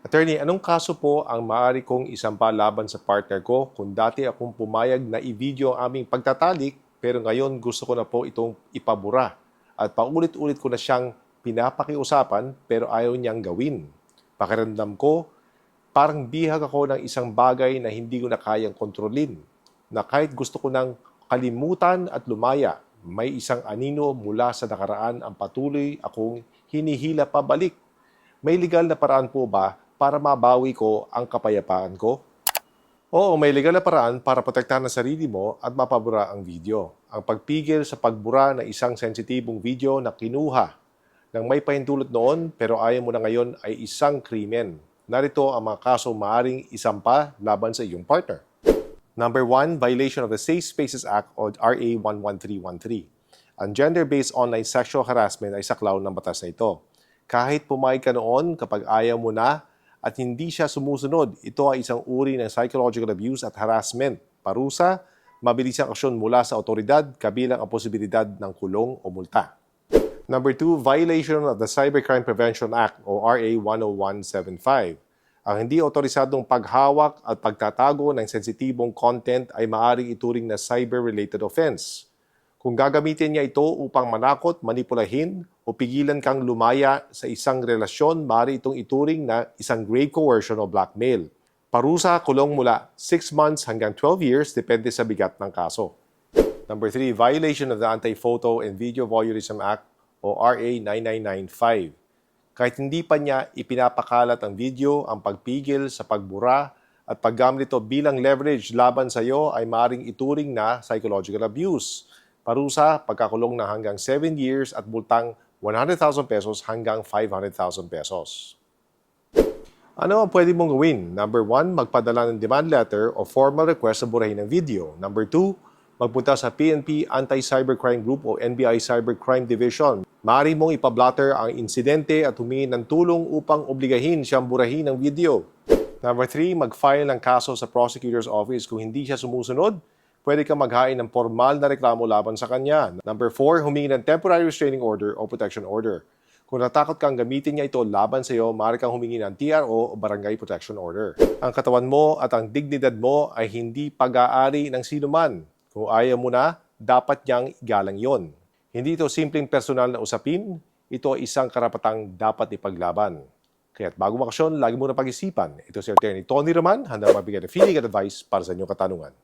Attorney, anong kaso po ang maaari kong isampa laban sa partner ko kung dati akong pumayag na i-video ang aming pagtatalik pero ngayon gusto ko na po itong ipabura at paulit-ulit ko na siyang pinapakiusapan pero ayaw niyang gawin. Pakiramdam ko, parang bihag ako ng isang bagay na hindi ko na kayang kontrolin na kahit gusto ko nang kalimutan at lumaya, may isang anino mula sa nakaraan ang patuloy akong hinihila pabalik. May legal na paraan po ba para mabawi ko ang kapayapaan ko? Oo, may legal na paraan para protektahan ang sarili mo at mapabura ang video. Ang pagpigil sa pagbura ng isang sensitibong video na kinuha ng may pahintulot noon pero ayaw mo na ngayon ay isang krimen. Narito ang mga kaso maaring isampa laban sa iyong partner. Number one, violation of the Safe Spaces Act o RA 11313. Ang gender-based online sexual harassment ay saklaw ng batas na ito. Kahit pumayag ka noon kapag ayaw mo na at hindi siya sumusunod, ito ay isang uri ng psychological abuse at harassment. Parusa, mabilisang aksyon mula sa otoridad kabilang ang posibilidad ng kulong o multa. Number two, violation of the Cybercrime Prevention Act o RA 10175. Ang hindi otorisadong paghawak at pagtatago ng sensitibong content ay maaring ituring na cyber-related offense. Kung gagamitin niya ito upang manakot, manipulahin o pigilan kang lumaya sa isang relasyon, maaari itong ituring na isang grave coercion o blackmail. Parusa, kulong mula 6 months hanggang 12 years depende sa bigat ng kaso. Number 3, violation of the Anti-Photo and Video Voyeurism Act o RA 9995. Kahit hindi pa niya ipinapakalat ang video, ang pagpigil sa pagbura at paggamit ito bilang leverage laban sa iyo ay maaring ituring na psychological abuse. Parusa, pagkakulong na hanggang 7 years at multang 100,000 pesos hanggang 500,000 pesos. Ano ang pwede mong gawin? Number one, magpadala ng demand letter o formal request sa burahin ng video. Number two, magpunta sa PNP Anti-Cybercrime Group o NBI Cybercrime Division. Maaari mong ipablatter ang insidente at humingi ng tulong upang obligahin siyang burahin ng video. Number three, mag-file ng kaso sa prosecutor's office kung hindi siya sumusunod. Pwede kang maghain ng formal na reklamo laban sa kanya. Number four, humingi ng temporary restraining order o protection order. Kung natakot kang gamitin niya ito laban sa iyo, maaari kang humingi ng TRO o Barangay Protection Order. Ang katawan mo at ang dignidad mo ay hindi pag-aari ng sino man. Kung ayaw mo na, dapat niyang igalang yon. Hindi ito simpleng personal na usapin, ito ay isang karapatang dapat ipaglaban. Kaya't bago makasyon, lagi mo na pag-isipan. Ito si Attorney Tony Roman, handa magbigay ng feeling at advice para sa inyong katanungan.